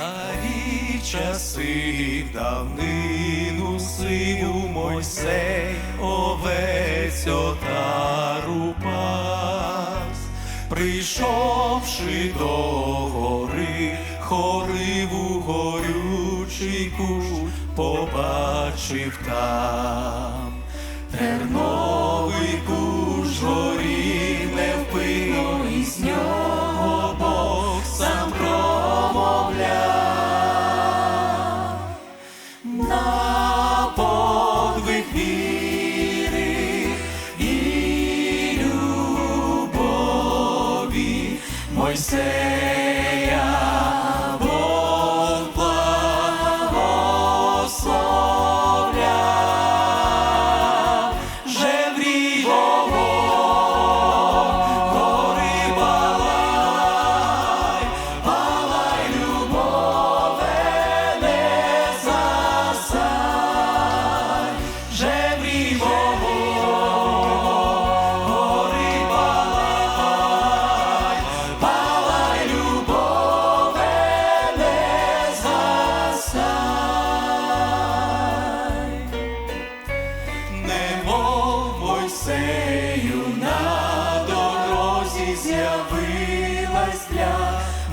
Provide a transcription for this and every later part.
Старі часи давнину сиву Мойсей овець отару пас, прийшовши до гори, хориву горючий кущ побачив там. Терновий кущ горів невпинно, і з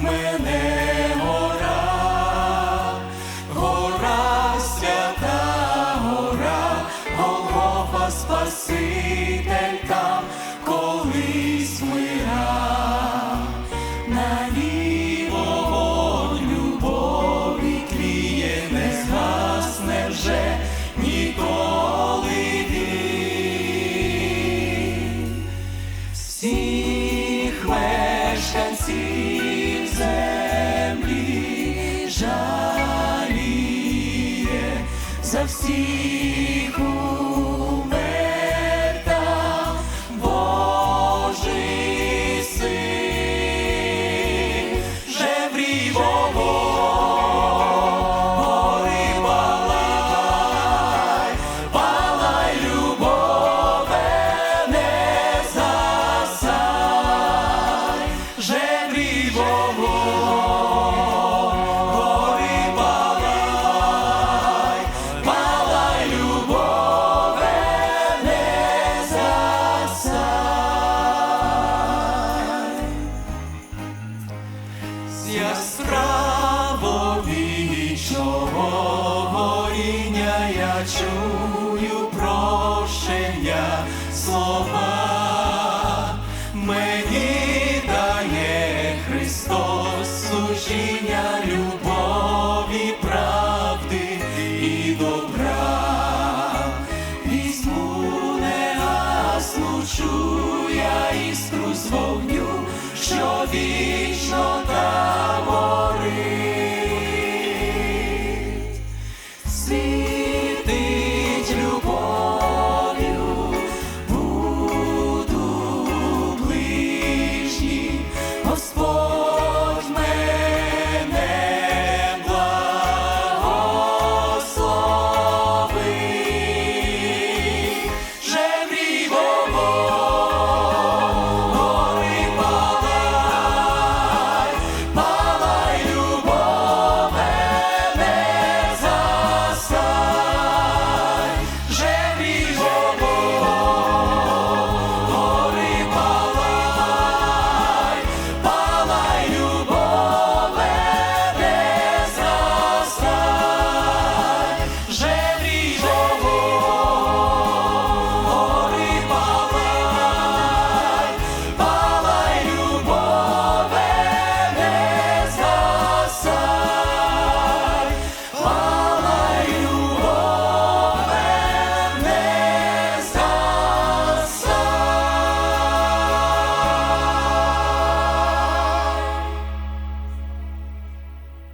мене гора, гора свята, гора, Голгофа Спаситель там колись мира. На ній любові тліє, не згасне вже ніколи. За всіх добра, візьму негасну я іскру з вогню, що вічно та горить.